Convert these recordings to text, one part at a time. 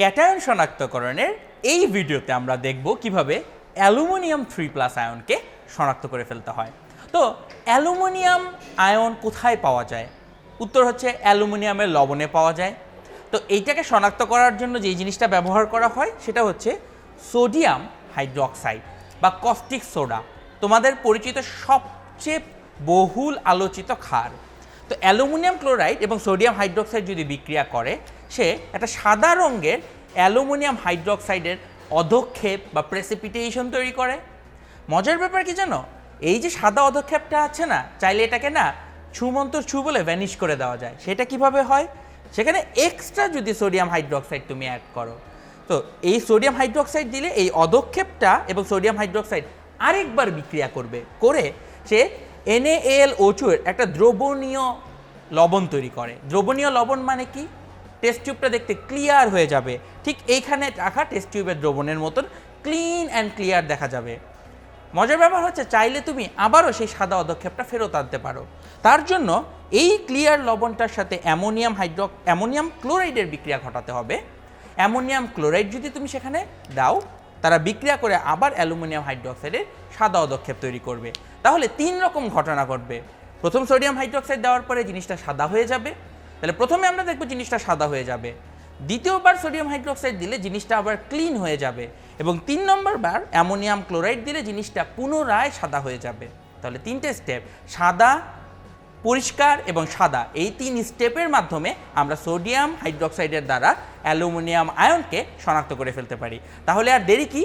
Cation শনাক্তকরণের এই ভিডিওতে আমরা দেখব কীভাবে অ্যালুমিনিয়াম থ্রি প্লাস আয়নকে শনাক্ত করে ফেলতে হয়। তো অ্যালুমিনিয়াম আয়ন কোথায় পাওয়া যায়? উত্তর হচ্ছে অ্যালুমিনিয়ামের লবণে পাওয়া যায়। তো এইটাকে শনাক্ত করার জন্য যেই জিনিসটা ব্যবহার করা হয় সেটা হচ্ছে সোডিয়াম হাইড্রোক্সাইড বা কস্টিক সোডা, তোমাদের পরিচিত সবচেয়ে বহুল আলোচিত ক্ষার। তো অ্যালুমিনিয়াম ক্লোরাইড এবং সোডিয়াম হাইড্রোক্সাইড যদি বিক্রিয়া করে সে একটা সাদা রঙের অ্যালুমিনিয়াম হাইড্রোক্সাইডের অধক্ষেপ বা প্রেসিপিটেশন তৈরি করে। মজার ব্যাপার কি জানো? এই যে সাদা অধক্ষেপটা আছে না, চাইলে এটাকে না ছুমন্তর ছু বলে ভ্যানিশ করে দেওয়া যায়। সেটা কীভাবে হয়? সেখানে এক্সট্রা যদি সোডিয়াম হাইড্রোক্সাইড তুমি অ্যাড করো। তো এই সোডিয়াম হাইড্রোক্সাইড দিলে এই অধক্ষেপটা এবং সোডিয়াম হাইড্রোক্সাইড আরেকবার বিক্রিয়া করবে। করে সে এনএএল ওচুর একটা দ্রবণীয় লবণ তৈরি করে। দ্রবণীয় লবণ মানে কি? টেস্ট টিউবটা দেখতে ক্লিয়ার হয়ে যাবে। ঠিক এইখানে রাখা টেস্ট টিউবের দ্রবণের মতন ক্লিন অ্যান্ড ক্লিয়ার দেখা যাবে। মজার ব্যাপার হচ্ছে চাইলে তুমি আবারও সেই সাদা অধক্ষেপটা ফেরত আনতে পারো। তার জন্য এই ক্লিয়ার লবণটার সাথে অ্যামোনিয়াম হাইড্রো, অ্যামোনিয়াম ক্লোরাইডের বিক্রিয়া ঘটাতে হবে। অ্যামোনিয়াম ক্লোরাইড যদি তুমি সেখানে দাও, তারা বিক্রিয়া করে আবার অ্যালুমিনিয়াম হাইড্রোক্সাইডের সাদা অধক্ষেপ তৈরি করবে। তাহলে তিন রকম ঘটনা ঘটবে। প্রথম সোডিয়াম হাইড্রোক্সাইড দেওয়ার পরে জিনিসটা সাদা হয়ে যাবে। তাহলে প্রথমে আমরা দেখব জিনিসটা সাদা হয়ে যাবে। দ্বিতীয়বার সোডিয়াম হাইড্রোক্সাইড দিলে জিনিসটা আবার ক্লিন হয়ে যাবে এবং তিন নম্বর বার অ্যামোনিয়াম ক্লোরাইড দিলে জিনিসটা পুনরায় সাদা হয়ে যাবে। তাহলে তিনটে স্টেপ, সাদা, পরিষ্কার এবং সাদা। এই তিন স্টেপের মাধ্যমে আমরা সোডিয়াম হাইড্রোক্সাইডের দ্বারা অ্যালুমিনিয়াম আয়নকে শনাক্ত করে ফেলতে পারি। তাহলে আর দেরি কি?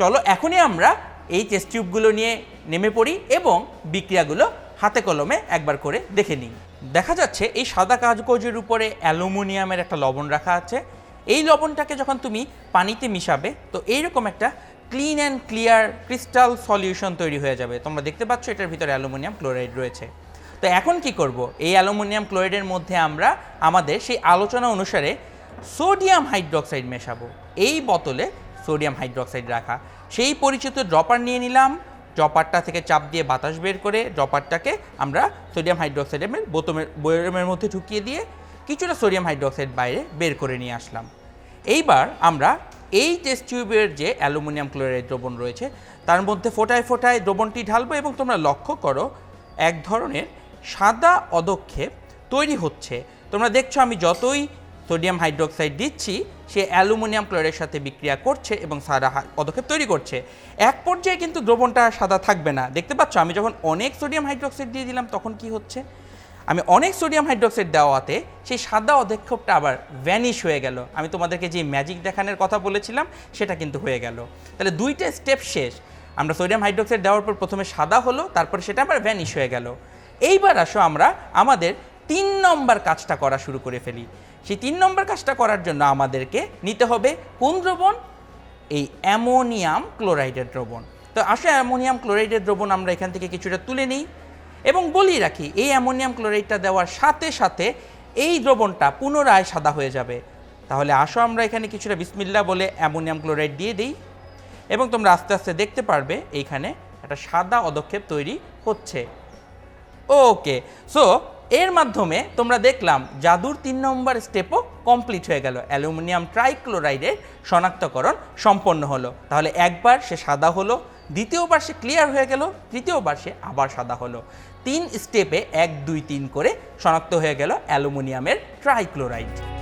চলো এখনই আমরা এই টেস্ট টিউবগুলো নিয়ে নেমে পড়ি এবং বিক্রিয়াগুলো হাতে কলমে একবার করে দেখে নিন। দেখা যাচ্ছে এই সাদা কাগজের উপরে অ্যালুমিনিয়ামের একটা লবণ রাখা আছে। এই লবণটাকে যখন তুমি পানিতে মিশাবে, তো এইরকম একটা clean and clear crystal solution তৈরি হয়ে যাবে। তোমরা দেখতে পাচ্ছ এটার ভিতরে অ্যালুমিনিয়াম ক্লোরাইড রয়েছে। তো এখন কি করব? এই অ্যালুমিনিয়াম ক্লোরাইডের মধ্যে আমরা আমাদের সেই আলোচনা অনুসারে সোডিয়াম হাইড্রোক্সাইড মেশাবো। এই বোতলে সোডিয়াম হাইড্রোক্সাইড রাখা। সেই পরিচিত ড্রপার নিয়ে নিলাম ড্রপারটা থেকে চাপ দিয়ে বাতাস বের করে ড্রপারটাকে আমরা সোডিয়াম হাইড্রোক্সাইডের বোতমের বয়মের মধ্যে ঢুকিয়ে দিয়ে কিছুটা সোডিয়াম হাইড্রোক্সাইড বাইরে বের করে নিয়ে আসলাম। এইবার আমরা এই টেস্ট টিউবের যে অ্যালুমিনিয়াম ক্লোরাইড দ্রবণ রয়েছে, তার মধ্যে ফোটায় ফোটায় দ্রবণটি ঢালবো এবং তোমরা লক্ষ্য করো, এক ধরনের সাদা অদক্ষেপ তৈরি হচ্ছে। তোমরা দেখছ আমি যতই সোডিয়াম হাইড্রোক্সাইড দিচ্ছি, সে অ্যালুমিনিয়াম ক্লোরাইডের সাথে বিক্রিয়া করছে এবং হা- পদক্ষেপ তৈরি করছে। এক পর্যায়ে কিন্তু দ্রবণটা সাদা থাকবে না। দেখতে পাচ্ছ, আমি যখন অনেক সোডিয়াম হাইড্রোক্সাইড দিয়ে দিলাম, তখন কি হচ্ছে? আমি অনেক সোডিয়াম হাইড্রোক্সাইড দেওয়াতে সেই সাদা অধক্ষেপটা আবার ভ্যানিশ হয়ে গেল। আমি তোমাদেরকে যে ম্যাজিক দেখানোর কথা বলেছিলাম, সেটা কিন্তু হয়ে গেল। তাহলে দুইটা স্টেপ শেষ। আমরা সোডিয়াম হাইড্রোক্সাইড দেওয়ার পর প্রথমে সাদা হলো, তারপর সেটা আবার ভ্যানিশ হয়ে গেল। এইবার আসো আমরা আমাদের তিন নম্বর কাজটা করা শুরু করে ফেলি। সেই তিন নম্বর কাজটা করার জন্য আমাদেরকে নিতে হবে কোন দ্রবণ? এই অ্যামোনিয়াম ক্লোরাইডের দ্রবণ। তো আসলে অ্যামোনিয়াম ক্লোরাইডের দ্রবণ আমরা এখান থেকে কিছুটা তুলে নিই এবং বলি রাখি, এই অ্যামোনিয়াম ক্লোরাইডটা দেওয়ার সাথে সাথে এই দ্রবণটা পুনরায় সাদা হয়ে যাবে। তাহলে আসো আমরা এখানে কিছুটা বিসমিল্লা বলে অ্যামোনিয়াম ক্লোরাইড দিয়ে দিই এবং তোমরা আস্তে আস্তে দেখতে পারবে এইখানে একটা সাদা অদক্ষেপ তৈরি হচ্ছে। ওকে, সো এর মাধ্যমে তোমরা দেখলাম জাদুর তিন নম্বর স্টেপও কমপ্লিট হয়ে গেল। অ্যালুমিনিয়াম ট্রাইক্লোরাইডের শনাক্তকরণ সম্পন্ন হলো। তাহলে একবার সে সাদা হলো, দ্বিতীয়বার সে ক্লিয়ার হয়ে গেল, তৃতীয়বার সে আবার সাদা হলো। তিন স্টেপে এক, দুই, তিন করে শনাক্ত হয়ে গেল অ্যালুমিনিয়ামের ট্রাইক্লোরাইড।